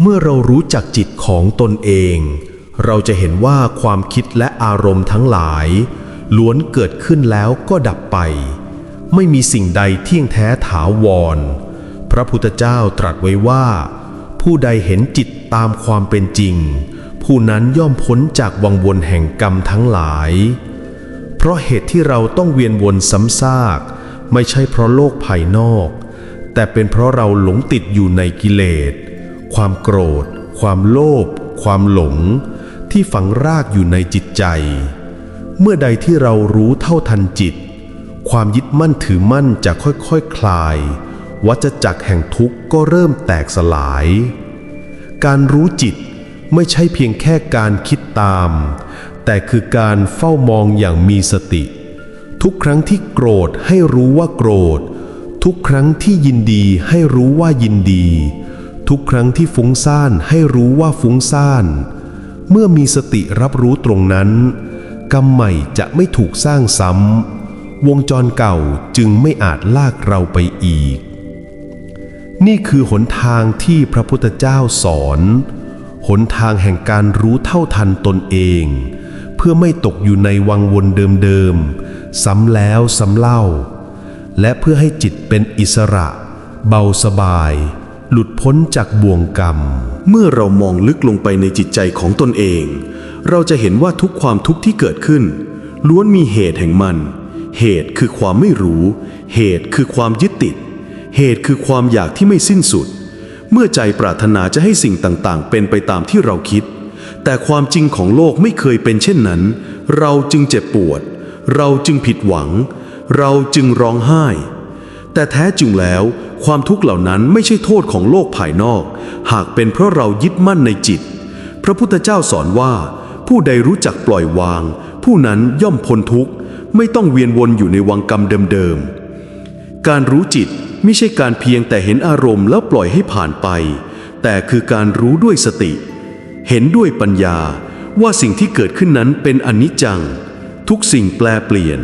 เมื่อเรารู้จักจิตของตนเอง เราจะเห็นว่าความคิดและอารมณ์ทั้งหลาย ล้วนเกิดขึ้นแล้วก็ดับไป ไม่มีสิ่งใดเที่ยงแท้ถาวร พระพุทธเจ้าตรัสไว้ว่า ผู้ใดเห็นจิตตามความเป็นจริง ผู้นั้นย่อมพ้นจากวังวนแห่งกรรมทั้งหลาย เพราะเหตุที่เราต้องเวียนวนซ้ำซาก ไม่ใช่เพราะโลกภายนอก แต่เป็นเพราะเราหลงติดอยู่ในกิเลส ความโกรธ ความโลภความหลง ที่ฝังรากอยู่ในจิตใจ เมื่อใดที่เรารู้เท่าทันจิต ความยึดมั่นถือมั่นจะค่อยๆคคลาย วัฏจักรแห่งทุกข์ก็เริ่มแตกสลาย การรู้จิตไม่ใช่เพียงแค่การคิดตาม แต่คือการเฝ้ามองอย่างมีสติ ทุกครั้งที่โกรธให้รู้ว่าโกรธ ทุกครั้งที่ยินดีให้รู้ว่ายินดี ทุกครั้งที่ฟุ้งซ่านให้รู้ว่าฟุ้งซ่าน เมื่อมีสติรับรู้ตรงนั้น กรรมใหม่จะไม่ถูกสร้างซ้ำ วงจรเก่าจึงไม่อาจลากเราไปอีก นี่คือหนทางที่พระพุทธเจ้าสอน หนทางแห่งการรู้เท่าทันตนเอง เพื่อไม่ตกอยู่ในวังวนเดิมๆ ซ้ำแล้วซ้ำเล่า และเพื่อให้จิตเป็นอิสระ เบาสบาย หลุดพ้นจากบ่วงกรรม เมื่อเรามองลึกลงไปในจิตใจของตนเอง เราจะเห็นว่าทุกความทุกข์ที่เกิดขึ้น ล้วนมีเหตุแห่งมัน เหตุคือความไม่รู้ เหตุคือความยึดติด เหตุคือความอยากที่ไม่สิ้นสุด เมื่อใจปรารถนาจะให้สิ่งต่างๆ เป็นไปตามที่เราคิด แต่ความจริงของโลกไม่เคยเป็นเช่นนั้น เราจึงเจ็บปวด เราจึงผิดหวัง เราจึงร้องไห้ แต่แท้จริงแล้ว ความทุกข์เหล่านั้นไม่ใช่โทษของโลกภายนอก หากเป็นเพราะเรายึดมั่นในจิต พระพุทธเจ้าสอนว่า ผู้ใดรู้จักปล่อยวาง ผู้นั้นย่อมพ้นทุกข์ ไม่ต้องเวียนวนอยู่ในวังกรรมเดิมๆ การรู้จิตไม่ใช่การเพียงแต่เห็นอารมณ์แล้วปล่อยให้ผ่านไป แต่คือการรู้ด้วยสติ เห็นด้วยปัญญาว่าสิ่งที่เกิดขึ้นนั้นเป็นอนิจจัง ทุกสิ่งแปลเปลี่ยน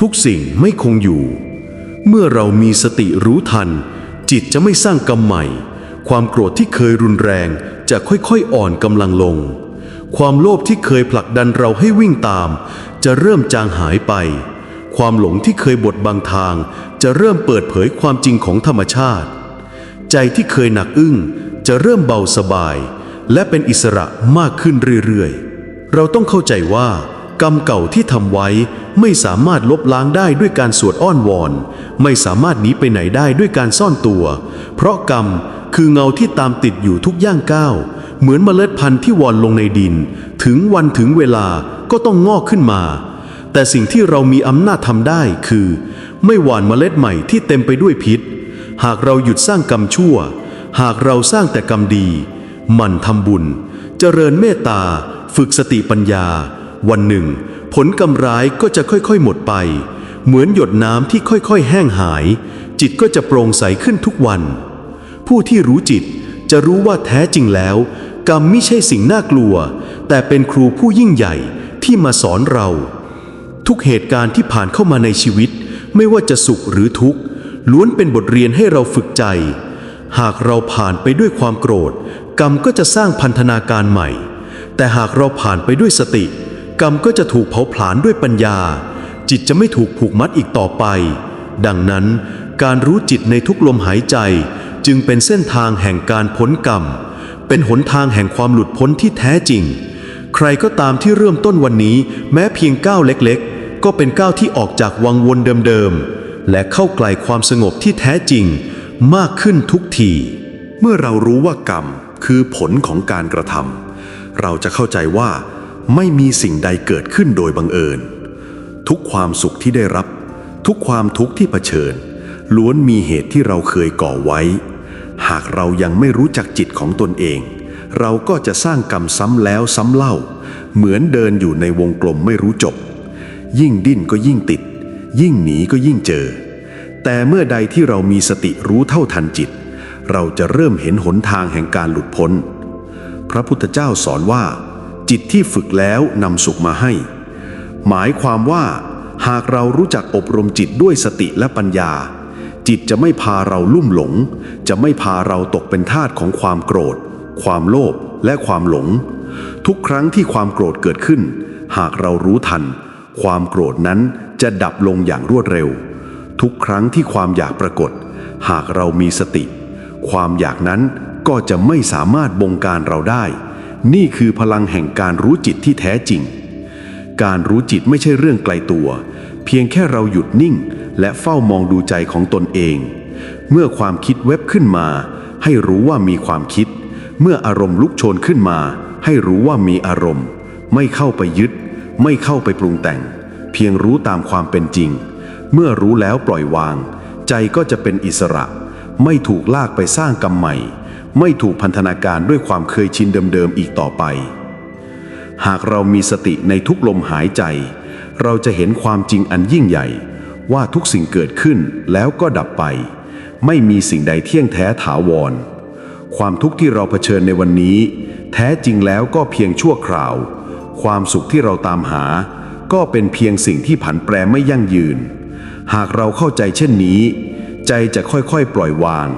ทุกสิ่งไม่คงอยู่ เมื่อเรามีสติรู้ทัน จิตจะไม่สร้างกรรมใหม่ ความโกรธที่เคยรุนแรงจะค่อยๆอ่อนกำลังลง ความโลภที่เคยผลักดันเราให้วิ่งตาม จะเริ่มจางหายไป ความหลงที่เคยบดบังทาง จะเริ่มเปิดเผยความจริงของธรรมชาติ ใจที่เคยหนักอึ้งจะเริ่มเบาสบาย และเป็นอิสระมากขึ้นเรื่อยๆ เราต้องเข้าใจว่า กรรมเก่าที่ทำไว้ไม่สามารถลบล้างได้ด้วยการสวดอ้อนวอน ไม่สามารถหนีไปไหนได้ด้วยการซ่อนตัว เพราะกรรมคือเงาที่ตามติดอยู่ทุกย่างก้าว เหมือนเมล็ดพันธุ์ที่วอนลงในดิน ถึงวันถึงเวลาก็ต้องงอกขึ้นมา แต่สิ่งที่เรามีอำนาจทำได้คือ ไม่หว่านเมล็ดใหม่ที่เต็มไปด้วยพิษ หากเราหยุดสร้างกรรมชั่ว หากเราสร้างแต่กรรมดี มันทำบุญ เจริญเมตตา ฝึกสติปัญญา วันหนึ่ง ผลกำร้ายก็จะค่อยๆหมดไป เหมือนหยดน้ำที่ค่อยๆ แห้งหาย จิตก็จะโปร่งใสขึ้นทุกวัน ผู้ที่รู้จิตจะรู้ว่าแท้จริงแล้ว กรรมไม่ใช่สิ่งน่ากลัว แต่เป็นครูผู้ยิ่งใหญ่ที่มาสอนเรา ทุกเหตุการณ์ที่ผ่านเข้ามาในชีวิต ไม่ว่าจะสุขหรือทุกข์ล้วนเป็นบทเรียนให้เราฝึกใจ หากเราผ่านไปด้วยความโกรธ กรรมก็จะสร้างพันธนาการใหม่ แต่หากเราผ่านไปด้วยสติ กรรมก็จะถูกเผาผลาญด้วยปัญญา จิตจะไม่ถูกผูกมัดอีกต่อไป ดังนั้น การรู้จิตในทุกลมหายใจจึงเป็นเส้นทางแห่งการพ้นกรรม เป็นหนทางแห่งความหลุดพ้นที่แท้จริง ใครก็ตามที่เริ่มต้นวันนี้แม้เพียงก้าวเล็กๆ ก็เป็นก้าวที่ออกจากวังวนเดิมๆ และเข้าไกลความสงบที่แท้จริง มากขึ้นทุกที เมื่อเรารู้ว่ากรรมคือผลของการกระทำเราจะเข้าใจว่า ไม่มีสิ่งใดเกิดขึ้นโดยบังเอิญ ทุกความสุขที่ได้รับ ทุกความทุกข์ที่เผชิญ ล้วนมีเหตุที่เราเคยก่อไว้ หากเรายังไม่รู้จักจิตของตนเอง เราก็จะสร้างกรรมซ้ำแล้วซ้ำเล่า เหมือนเดินอยู่ในวงกลมไม่รู้จบ ยิ่งดิ้นก็ยิ่งติด ยิ่งหนีก็ยิ่งเจอ แต่เมื่อใดที่เรามีสติรู้เท่าทันจิต เราจะเริ่มเห็นหนทางแห่งการหลุดพ้น พระพุทธเจ้าสอนว่า จิตที่ฝึกแล้วนำสุขมาให้ หมายความว่า หากเรารู้จักอบรมจิตด้วยสติและปัญญา จิตจะไม่พาเราลุ่มหลง จะไม่พาเราตกเป็นทาสของความโกรธ ความโลภและความหลง ทุกครั้งที่ความโกรธเกิดขึ้น หากเรารู้ทัน ความโกรธนั้นจะดับลงอย่างรวดเร็ว ทุกครั้งที่ความอยากปรากฏ หากเรามีสติ ความอยากนั้นก็จะไม่สามารถบงการเราได้ นี่คือพลังแห่งการรู้จิตที่แท้จริง การรู้จิตไม่ใช่เรื่องไกลตัว เพียงแค่เราหยุดนิ่ง และเฝ้ามองดูใจของตนเอง เมื่อความคิดเว็บขึ้นมา ให้รู้ว่ามีความคิด เมื่ออารมณ์ลุกโชนขึ้นมา ให้รู้ว่ามีอารมณ์ ไม่เข้าไปยึด ไม่เข้าไปปรุงแต่ง เพียงรู้ตามความเป็นจริง เมื่อรู้แล้วปล่อยวาง ใจก็จะเป็นอิสระ ไม่ถูกลากไปสร้างกรรมใหม่ ไม่ถูกพันธนาการด้วยความเคยชินเดิมๆอีกต่อไป หากเรามีสติในทุกลมหายใจ เราจะเห็นความจริงอันยิ่งใหญ่ ว่าทุกสิ่งเกิดขึ้นแล้วก็ดับไป ไม่มีสิ่งใดเที่ยงแท้ถาวร ความทุกข์ที่เราเผชิญในวันนี้ แท้จริงแล้วก็เพียงชั่วคราว ความสุขที่เราตามหา ก็เป็นเพียงสิ่งที่ผันแปรไม่ยั่งยืน หากเราเข้าใจเช่นนี้ ใจจะค่อยๆ ปล่อยวาง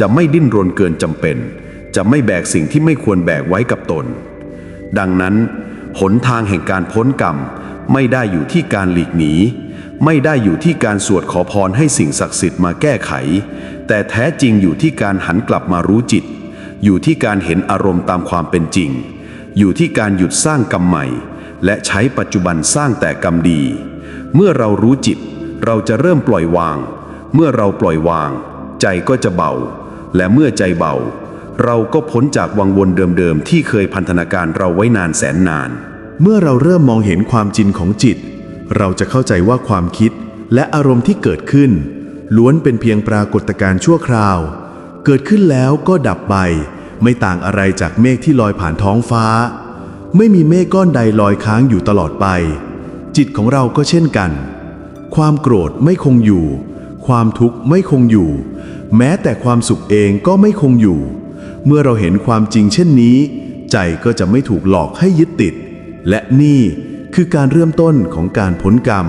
จะไม่ดิ้นรนเกินจำเป็น จะไม่แบกสิ่งที่ไม่ควรแบกไว้กับตน ดังนั้น หนทางแห่งการพ้นกรรม ไม่ได้อยู่ที่การหลีกหนี ไม่ได้อยู่ที่การสวดขอพรให้สิ่งศักดิ์สิทธิ์มาแก้ไข แต่แท้จริงอยู่ที่การหันกลับมารู้จิต อยู่ที่การเห็นอารมณ์ตามความเป็นจริง อยู่ที่การหยุดสร้างกรรมใหม่ และใช้ปัจจุบันสร้างแต่กรรมดี เมื่อเรารู้จิต เราจะเริ่มปล่อยวาง เมื่อเราปล่อยวาง ใจก็จะเบา และเมื่อใจเบา เราก็พ้นจากวังวนเดิมๆที่เคยพันธนาการเราไว้นานแสนนาน เมื่อเราเริ่มมองเห็นความจริงของจิต เราจะเข้าใจว่าความคิดและอารมณ์ที่เกิดขึ้น ล้วนเป็นเพียงปรากฏการณ์ชั่วคราว เกิดขึ้นแล้วก็ดับไป ไม่ต่างอะไรจากเมฆที่ลอยผ่านท้องฟ้า ไม่มีเมฆก้อนใดลอยค้างอยู่ตลอดไป จิตของเราก็เช่นกัน ความโกรธไม่คงอยู่ ความทุกข์ไม่คงอยู่ แม้แต่ความสุขเองก็ไม่คงอยู่ เมื่อเราเห็นความจริงเช่นนี้ ใจก็จะไม่ถูกหลอกให้ยึดติด และนี่คือการเริ่มต้นของการพ้นกรรม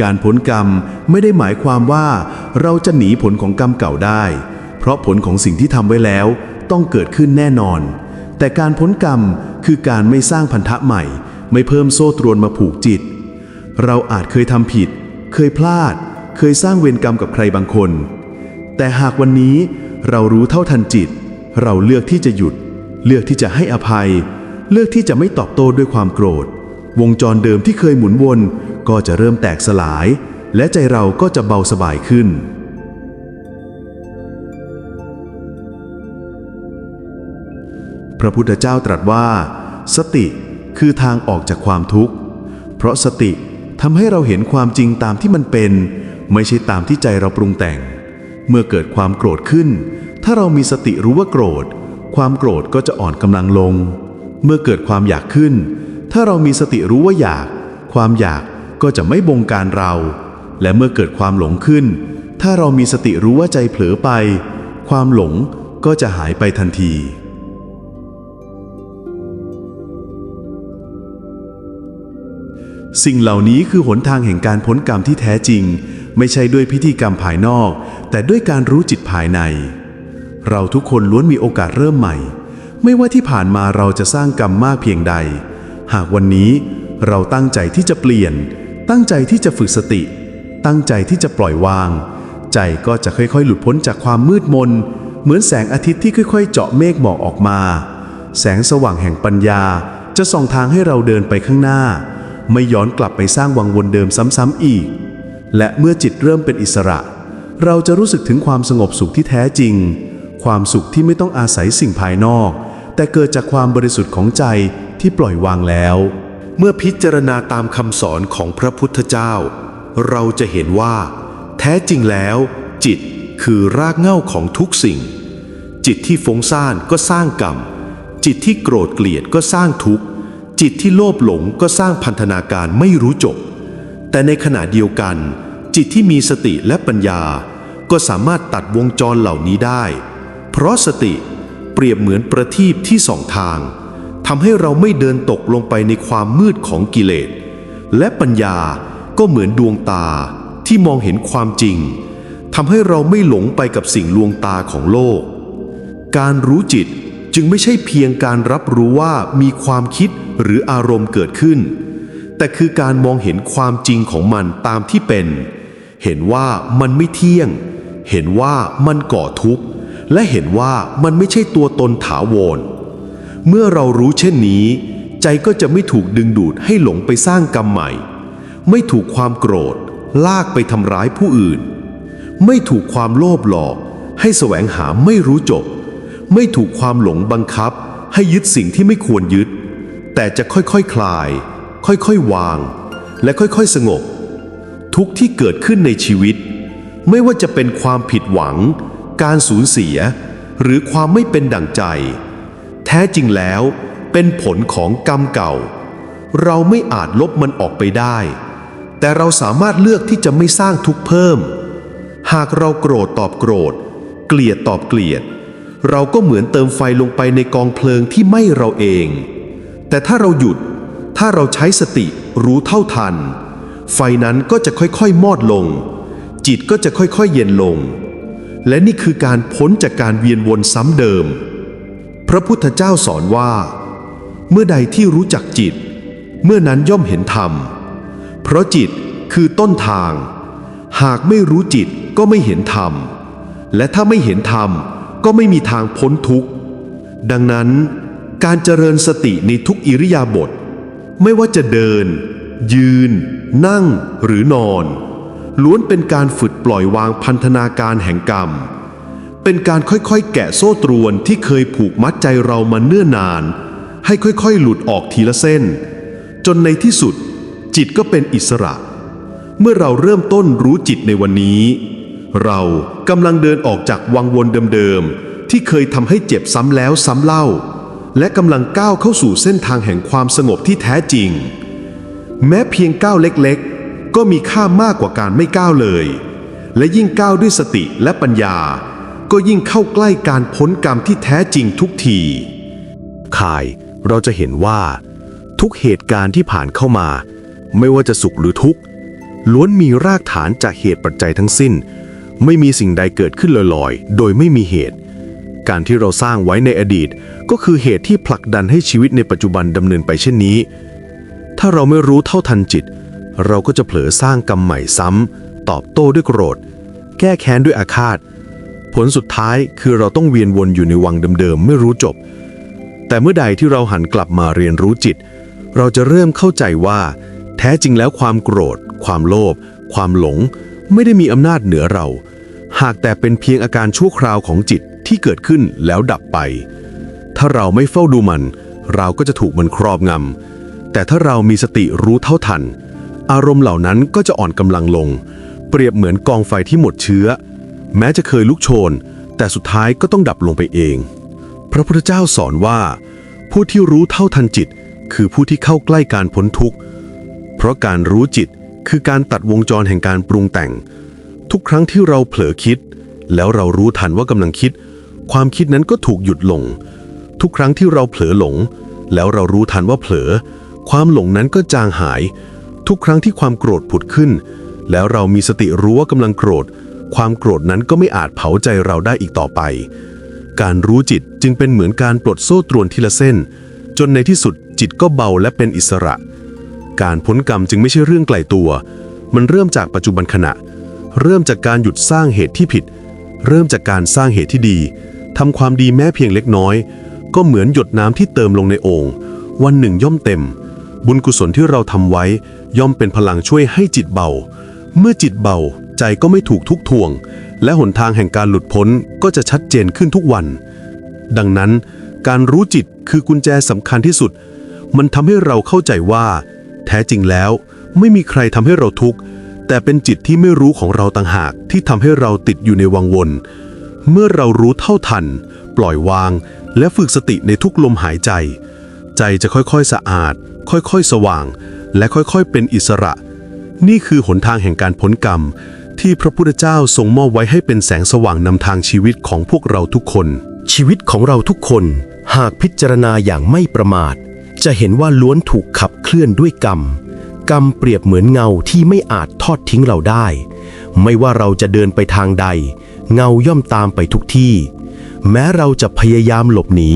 การพ้นกรรมไม่ได้หมายความว่าเราจะหนีผลของกรรมเก่าได้ เพราะผลของสิ่งที่ทำไว้แล้วต้องเกิดขึ้นแน่นอน แต่การพ้นกรรมคือการไม่สร้างพันธะใหม่ ไม่เพิ่มโซ่ตรวนมาผูกจิต เราอาจเคยทำผิด เคยพลาด เคยสร้างเวรกรรมกับใครบางคน แต่หากวันนี้เรารู้เท่าทันจิต เราเลือกที่จะหยุด เลือกที่จะให้อภัย เลือกที่จะไม่ตอบโต้ด้วยความโกรธ วงจรเดิมที่เคยหมุนวนก็จะเริ่มแตกสลาย และใจเราก็จะเบาสบายขึ้นพระพุทธเจ้าตรัสว่า สติ คือทางออกจากความทุกข์ เพราะสติทำให้เราเห็นความจริงตามที่มันเป็น ไม่ใช่ตามที่ใจเราปรุงแต่ง เมื่อเกิดความโกรธขึ้น ถ้าเรามีสติรู้ว่าโกรธ ความโกรธก็จะอ่อนกำลังลง เมื่อเกิดความอยากขึ้น ถ้าเรามีสติรู้ว่าอยาก ความอยากก็จะไม่บงการเรา และเมื่อเกิดความหลงขึ้น ถ้าเรามีสติรู้ว่าใจเผลอไป ความหลงก็จะหายไปทันที สิ่งเหล่านี้คือหนทางแห่งการพ้นกรรมที่แท้จริง ไม่ใช่ด้วยพิธีกรรมภายนอก แต่ด้วยการรู้จิตภายใน เราทุกคนล้วนมีโอกาสเริ่มใหม่ ไม่ว่าที่ผ่านมาเราจะสร้างกรรมมากเพียงใด หากวันนี้เราตั้งใจที่จะเปลี่ยน ตั้งใจที่จะฝึกสติ ตั้งใจที่จะปล่อยวาง ใจก็จะค่อยๆ หลุดพ้นจากความมืดมน เหมือนแสงอาทิตย์ที่ค่อย ๆ เจาะเมฆหมอกออกมา แสงสว่างแห่งปัญญาจะส่องทางให้เราเดินไปข้างหน้า ไม่ย้อนกลับไปสร้างวังวนเดิมซ้ำๆอีก และเมื่อจิตเริ่มเป็นอิสระ เราจะรู้สึกถึงความสงบสุขที่แท้จริง ความสุขที่ไม่ต้องอาศัยสิ่งภายนอก แต่เกิดจากความบริสุทธิ์ของใจที่ปล่อยวางแล้ว เมื่อพิจารณาตามคำสอนของพระพุทธเจ้า เราจะเห็นว่า แท้จริงแล้ว จิตคือรากเหง้าของทุกสิ่ง จิตที่ฟุ้งซ่านก็สร้างกรรมจิตที่โกรธเกลียดก็สร้างทุกข์ จิตที่โลภหลงก็สร้างพันธนาการไม่รู้จบ แต่ในขณะเดียวกัน จิตที่มีสติและปัญญา ก็สามารถตัดวงจรเหล่านี้ได้ เพราะสติเปรียบเหมือนประทีปที่สองทางทำให้เราไม่เดินตกลงไปในความมืดของกิเลส และปัญญาก็เหมือนดวงตาที่มองเห็นความจริงทำให้เราไม่หลงไปกับสิ่งลวงตาของโลก การรู้จิตจึงไม่ใช่เพียงการรับรู้ว่ามีความคิด หรืออารมณ์เกิดขึ้น แต่คือการมองเห็นความจริงของมันตามที่เป็น เห็นว่ามันไม่เที่ยง เห็นว่ามันก่อทุกข์ และเห็นว่ามันไม่ใช่ตัวตนถาวร เมื่อเรารู้เช่นนี้ ใจก็จะไม่ถูกดึงดูดให้หลงไปสร้างกรรมใหม่ ไม่ถูกความโกรธ ลากไปทำร้ายผู้อื่น ไม่ถูกความโลภหลอก ให้แสวงหาไม่รู้จบ ไม่ถูกความหลงบังคับ ให้ยึดสิ่งที่ไม่ควรยึด แต่จะค่อยๆคคลาย ค่อยๆวาง และค่อยๆสงบ ทุกที่เกิดขึ้นในชีวิต ไม่ว่าจะเป็นความผิดหวัง การสูญเสีย หรือความไม่เป็นดั่งใจ แท้จริงแล้วเป็นผลของกรรมเก่า เราไม่อาจลบมันออกไปได้ แต่เราสามารถเลือกที่จะไม่สร้างทุกข์เพิ่ม หากเราโกรธตอบโกรธ เกลียดตอบเกลียด เราก็เหมือนเติมไฟลงไปในกองเพลิงที่ไหม้เราเอง แต่ถ้าเราหยุด ถ้าเราใช้สติรู้เท่าทัน ไฟนั้นก็จะค่อยๆ มอดลง จิตก็จะค่อยๆ เย็นลง และนี่คือการพ้นจากการเวียนวนซ้ำเดิม พระพุทธเจ้าสอนว่า เมื่อใดที่รู้จักจิต เมื่อนั้นย่อมเห็นธรรม เพราะจิตคือต้นทาง หากไม่รู้จิตก็ไม่เห็นธรรม และถ้าไม่เห็นธรรมก็ไม่มีทางพ้นทุกข์ ดังนั้น การเจริญสติในทุกอิริยาบถไม่ว่าจะเดิน ยืน นั่งหรือนอน ล้วนเป็นการฝึกปล่อยวางพันธนาการแห่งกรรม เป็นการค่อยๆ แกะโซ่ตรวนที่เคยผูกมัดใจเรามาเนื่อนาน ให้ค่อยๆ หลุดออกทีละเส้น จนในที่สุด จิตก็เป็นอิสระ เมื่อเราเริ่มต้นรู้จิตในวันนี้ เรากำลังเดินออกจากวังวนเดิมๆที่เคยทำให้เจ็บซ้ำแล้วซ้ำเล่า และกำลังก้าวเข้าสู่เส้นทางแห่งความสงบที่แท้จริง แม้เพียงก้าวเล็กๆ ก็มีค่ามากกว่าการไม่ก้าวเลย และยิ่งก้าวด้วยสติและปัญญา ก็ยิ่งเข้าใกล้การพ้นกรรมที่แท้จริงทุกทีคายเราจะเห็นว่า ทุกเหตุการณ์ที่ผ่านเข้ามา ไม่ว่าจะสุขหรือทุกข์ล้วนมีรากฐานจากเหตุปัจจัยทั้งสิ้น ไม่มีสิ่งใดเกิดขึ้นลอยๆ โดยไม่มีเหตุ การที่เราสร้างไว้ในอดีต ก็คือเหตุที่ผลักดันให้ชีวิตในปัจจุบันดำเนินไปเช่นนี้ ถ้าเราไม่รู้เท่าทันจิต เราก็จะเผลอสร้างกรรมใหม่ซ้ำตอบโต้ด้วยโกรธ แก้แค้นด้วยอาฆาต ผลสุดท้ายคือเราต้องเวียนวนอยู่ในวังเดิมๆไม่รู้จบ แต่เมื่อใดที่เราหันกลับมาเรียนรู้จิต เราจะเริ่มเข้าใจว่า แท้จริงแล้วความโกรธ ความโลภความหลง ไม่ได้มีอำนาจเหนือเราหากแต่เป็นเพียงอาการชั่วคราวของจิต ที่เกิดขึ้นแล้วดับไป ถ้าเราไม่เฝ้าดูมัน เราก็จะถูกมันครอบงำ แต่ถ้าเรามีสติรู้เท่าทัน อารมณ์เหล่านั้นก็จะอ่อนกำลังลง เปรียบเหมือนกองไฟที่หมดเชื้อ แม้จะเคยลุกโชน แต่สุดท้ายก็ต้องดับลงไปเอง พระพุทธเจ้าสอนว่า ผู้ที่รู้เท่าทันจิต คือผู้ที่เข้าใกล้การพ้นทุกข์ เพราะการรู้จิตคือการตัดวงจรแห่งการปรุงแต่ง ทุกครั้งที่เราเผลอคิด แล้วเรารู้ทันว่ากำลังคิด ความคิดนั้นก็ถูกหยุดลง ทุกครั้งที่เราเผลอหลง แล้วเรารู้ทันว่าเผลอ ความหลงนั้นก็จางหาย ทุกครั้งที่ความโกรธผุดขึ้น แล้วเรามีสติรู้ว่ากำลังโกรธ ความโกรธนั้นก็ไม่อาจเผาใจเราได้อีกต่อไป การรู้จิตจึงเป็นเหมือนการปลดโซ่ตรวนทีละเส้น จนในที่สุดจิตก็เบาและเป็นอิสระ การพ้นกรรมจึงไม่ใช่เรื่องไกลตัว มันเริ่มจากปัจจุบันขณะ เริ่มจากการหยุดสร้างเหตุที่ผิด เริ่มจากการสร้างเหตุที่ดี ทำความดีแม้เพียงเล็กน้อย ก็เหมือนหยดน้ำที่เติมลงในโอ่งวันหนึ่งย่อมเต็ม บุญกุศลที่เราทำไว้ ย่อมเป็นพลังช่วยให้จิตเบา เมื่อจิตเบาใจก็ไม่ถูกทุกทวง และหนทางแห่งการหลุดพ้นก็จะชัดเจนขึ้นทุกวัน ดังนั้น การรู้จิตคือกุญแจสำคัญที่สุด มันทำให้เราเข้าใจว่า แท้จริงแล้ว ไม่มีใครทำให้เราทุกข์แต่เป็นจิตที่ไม่รู้ของเราต่างหากที่ทำให้เราติดอยู่ในวังวน เมื่อเรารู้เท่าทัน ปล่อยวาง และฝึกสติในทุกลมหายใจ ใจจะค่อยๆสะอาด ค่อยๆ สว่าง และค่อยๆ เป็นอิสระ นี่คือหนทางแห่งการพ้นกรรม ที่พระพุทธเจ้าทรงมอบไว้ให้เป็นแสงสว่างนำทางชีวิตของพวกเราทุกคน ชีวิตของเราทุกคน หากพิจารณาอย่างไม่ประมาท จะเห็นว่าล้วนถูกขับเคลื่อนด้วยกรรม กรรมเปรียบเหมือนเงาที่ไม่อาจทอดทิ้งเราได้ ไม่ว่าเราจะเดินไปทางใด เงาย่อมตามไปทุกที่ แม้เราจะพยายามหลบหนี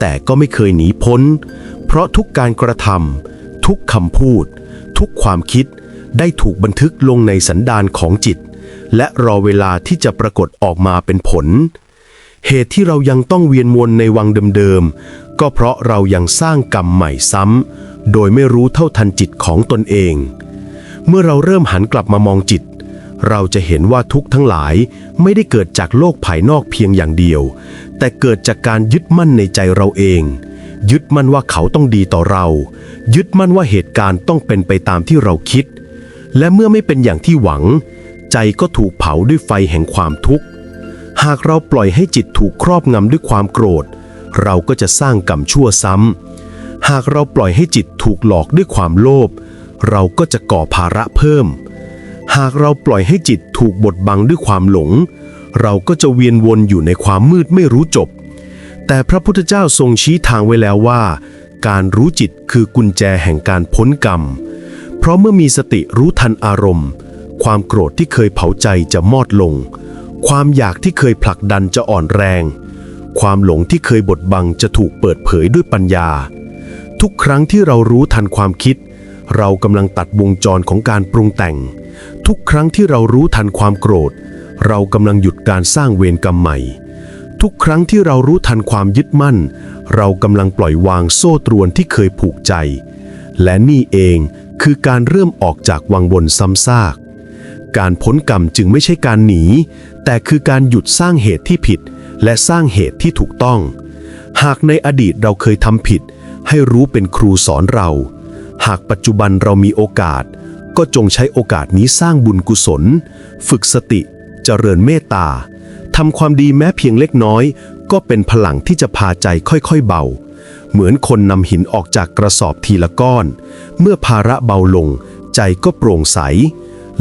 แต่ก็ไม่เคยหนีพ้น เพราะทุกการกระทำทุกคำพูด ทุกความคิดได้ถูกบันทึกลงในสันดานของจิต และรอเวลาที่จะปรากฏออกมาเป็นผล เหตุที่เรายังต้องเวียนวนในวังเดิมๆ ก็เพราะเรายังสร้างกรรมใหม่ซ้ำโดยไม่รู้เท่าทันจิตของตนเอง เมื่อเราเริ่มหันกลับมามองจิต เราจะเห็นว่าทุกทั้งหลายไม่ได้เกิดจากโลกภายนอกเพียงอย่างเดียว แต่เกิดจากการยึดมั่นในใจเราเอง ยึดมั่นว่าเขาต้องดีต่อเรา ยึดมั่นว่าเหตุการณ์ต้องเป็นไปตามที่เราคิด และเมื่อไม่เป็นอย่างที่หวัง ใจก็ถูกเผาด้วยไฟแห่งความทุกข์ หากเราปล่อยให้จิตถูกครอบงำด้วยความโกรธ เราก็จะสร้างกรรมชั่วซ้ำหากเราปล่อยให้จิตถูกหลอกด้วยความโลภเราก็จะก่อภาระเพิ่ม หากเราปล่อยให้จิตถูกบดบังด้วยความหลง เราก็จะเวียนวนอยู่ในความมืดไม่รู้จบ แต่พระพุทธเจ้าทรงชี้ทางไว้แล้วว่า การรู้จิตคือกุญแจแห่งการพ้นกรรม เพราะเมื่อมีสติรู้ทันอารมณ์ ความโกรธที่เคยเผาใจจะมอดลง ความอยากที่เคยผลักดันจะอ่อนแรง ความหลงที่เคยบดบังจะถูกเปิดเผยด้วยปัญญา ทุกครั้งที่เรารู้ทันความคิด เรากำลังตัดวงจรของการปรุงแต่ง ทุกครั้งที่เรารู้ทันความโกรธ เรากำลังหยุดการสร้างเวรกรรมใหม่ ทุกครั้งที่เรารู้ทันความยึดมั่น เรากำลังปล่อยวางโซ่ตรวนที่เคยผูกใจ และนี่เองคือการเริ่มออกจากวังวนซ้ำซาก การพ้นกรรมจึงไม่ใช่การหนี แต่คือการหยุดสร้างเหตุที่ผิด และสร้างเหตุที่ถูกต้อง หากในอดีตเราเคยทำผิด ให้รู้เป็นครูสอนเรา หากปัจจุบันเรามีโอกาส ก็จงใช้โอกาสนี้สร้างบุญกุศล ฝึกสติเจริญเมตตาทำความดีแม้เพียงเล็กน้อย ก็เป็นพลังที่จะพาใจค่อยๆเบา เหมือนคนนำหินออกจากกระสอบทีละก้อน เมื่อภาระเบาลง ใจก็โปร่งใส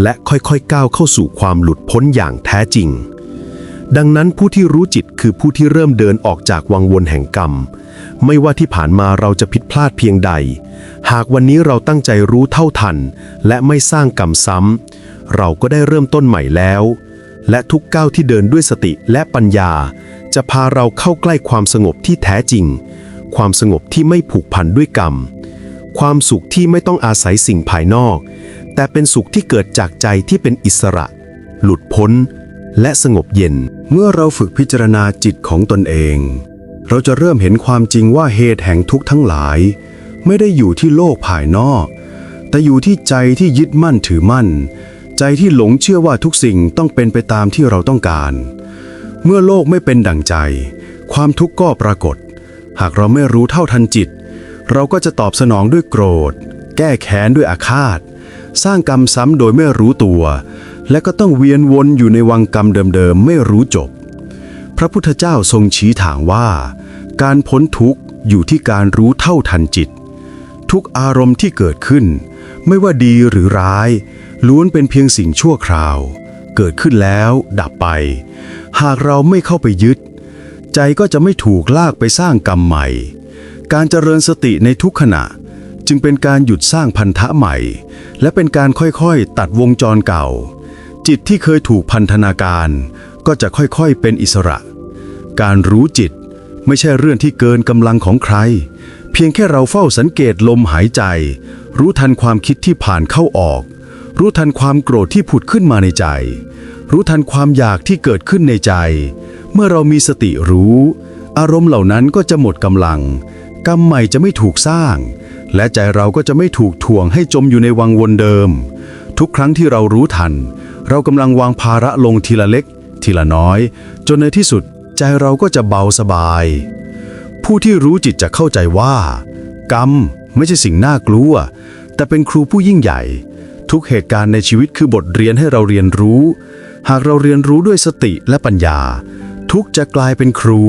และค่อยๆก้าวเข้าสู่ความหลุดพ้นอย่างแท้จริง ดังนั้นผู้ที่รู้จิตคือผู้ที่เริ่มเดินออกจากวังวนแห่งกรรม ไม่ว่าที่ผ่านมาเราจะผิดพลาดเพียงใด หากวันนี้เราตั้งใจรู้เท่าทัน และไม่สร้างกรรมซ้ำ เราก็ได้เริ่มต้นใหม่แล้ว และทุกก้าวที่เดินด้วยสติและปัญญา จะพาเราเข้าใกล้ความสงบที่แท้จริง ความสงบที่ไม่ผูกพันด้วยกรรม ความสุขที่ไม่ต้องอาศัยสิ่งภายนอก แต่เป็นสุขที่เกิดจากใจที่เป็นอิสระ หลุดพ้น และสงบเย็น เมื่อเราฝึกพิจารณาจิตของตนเอง เราจะเริ่มเห็นความจริงว่าเหตุแห่งทุกข์ทั้งหลาย ไม่ได้อยู่ที่โลกภายนอก แต่อยู่ที่ใจที่ยึดมั่นถือมั่น ใจที่หลงเชื่อว่าทุกสิ่งต้องเป็นไปตามที่เราต้องการ เมื่อโลกไม่เป็นดั่งใจ ความทุกข์ก็ปรากฏ หากเราไม่รู้เท่าทันจิต เราก็จะตอบสนองด้วยโกรธ แก้แค้นด้วยอาฆาต สร้างกรรมซ้ำโดยไม่รู้ตัว และก็ต้องเวียนวนอยู่ในวังกรรมเดิมๆไม่รู้จบพระพุทธเจ้าทรงชี้ทางว่า การพ้นทุกข์อยู่ที่การรู้เท่าทันจิต ทุกอารมณ์ที่เกิดขึ้น ไม่ว่าดีหรือร้าย ล้วนเป็นเพียงสิ่งชั่วคราว เกิดขึ้นแล้วดับไป หากเราไม่เข้าไปยึด ใจก็จะไม่ถูกลากไปสร้างกรรมใหม่ การเจริญสติในทุกขณะ จึงเป็นการหยุดสร้างพันธะใหม่ และเป็นการค่อยๆ ตัดวงจรเก่า จิตที่เคยถูกพันธนาการ ก็จะค่อยๆ เป็นอิสระ การรู้จิต ไม่ใช่เรื่องที่เกินกำลังของใคร เพียงแค่เราเฝ้าสังเกตลมหายใจ รู้ทันความคิดที่ผ่านเข้าออก รู้ทันความโกรธที่ผุดขึ้นมาในใจ รู้ทันความอยากที่เกิดขึ้นในใจ เมื่อเรามีสติรู้ อารมณ์เหล่านั้นก็จะหมดกำลัง กรรมใหม่จะไม่ถูกสร้าง และใจเราก็จะไม่ถูกถ่วงให้จมอยู่ในวังวนเดิม ทุกครั้งที่เรารู้ทัน เรากำลังวางภาระลงทีละเล็ก ทีละน้อย จนในที่สุด ใจเราก็จะเบาสบาย ผู้ที่รู้จิตจะเข้าใจว่า กรรมไม่ใช่สิ่งน่ากลัว แต่เป็นครูผู้ยิ่งใหญ่ ทุกเหตุการณ์ในชีวิตคือบทเรียนให้เราเรียนรู้ หากเราเรียนรู้ด้วยสติและปัญญา ทุกจะกลายเป็นครู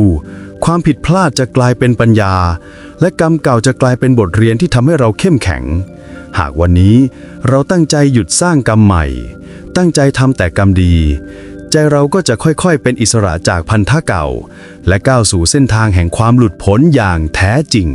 ความผิดพลาดจะกลายเป็นปัญญา และกรรมเก่าจะกลายเป็นบทเรียนที่ทำให้เราเข้มแข็ง หากวันนี้เราตั้งใจหยุดสร้างกรรมใหม่ ตั้งใจทำแต่กรรมดี ใจเราก็จะค่อยๆ เป็นอิสระจากพันธะเก่า และก้าวสู่เส้นทางแห่งความหลุดพ้นอย่างแท้จริง